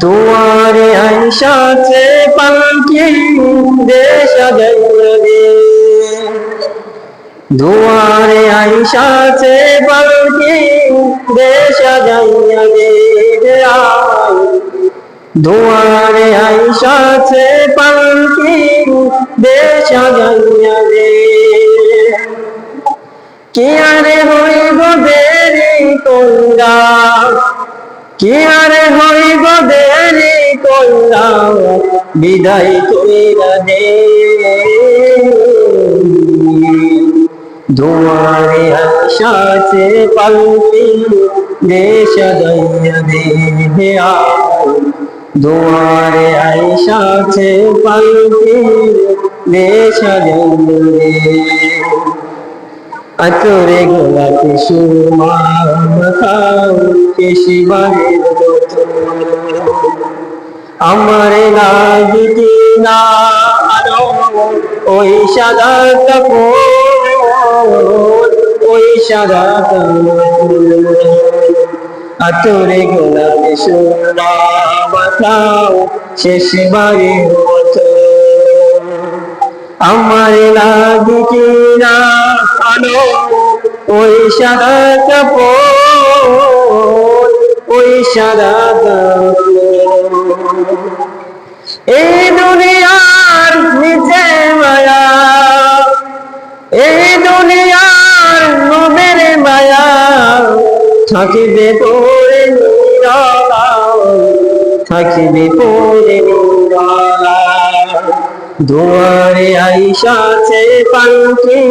দুয়ারে আইসাছে পালকি দে সাজাইয়া দে দুয়ারে আইসাছে পালকি দে সাজাইয়া দে আমার দুয়ারে আইসাছে পালকি দে সাজাইয়া দে কি আরে কইরা কি আরে হইব দেরি কইরা বিদায় কইরা দে দুয়ারে আশাতে পালকি দে সাজাইয়া দে দুয়ারে আইসাছে পালকি দে সাজাইয়া দে আতরে গোলাপি সুরমা মাখাও কেশিবারের মতো আমার লাগিতি না আরও ওই সাদা কাপড়, ওই সাদা আতরে গোলাপি সুরমা মাখাও শেষবারের মতো আমার লাগে কিনা আলো ওই সাদা কাপড়, ওই সাদা এই দুনিয়ার নিচে মায়া, এই দুনিয়ার নবের মায়া, থাকিবে পরে নিরালা থাকিবে পরে নিরালা দুয়ারে আইসাছে পালকি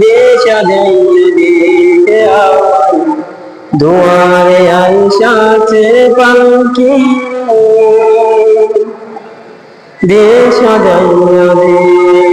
দেশা দেখে দুয়ারে আইসাছে পালকি দেশা দিয়ে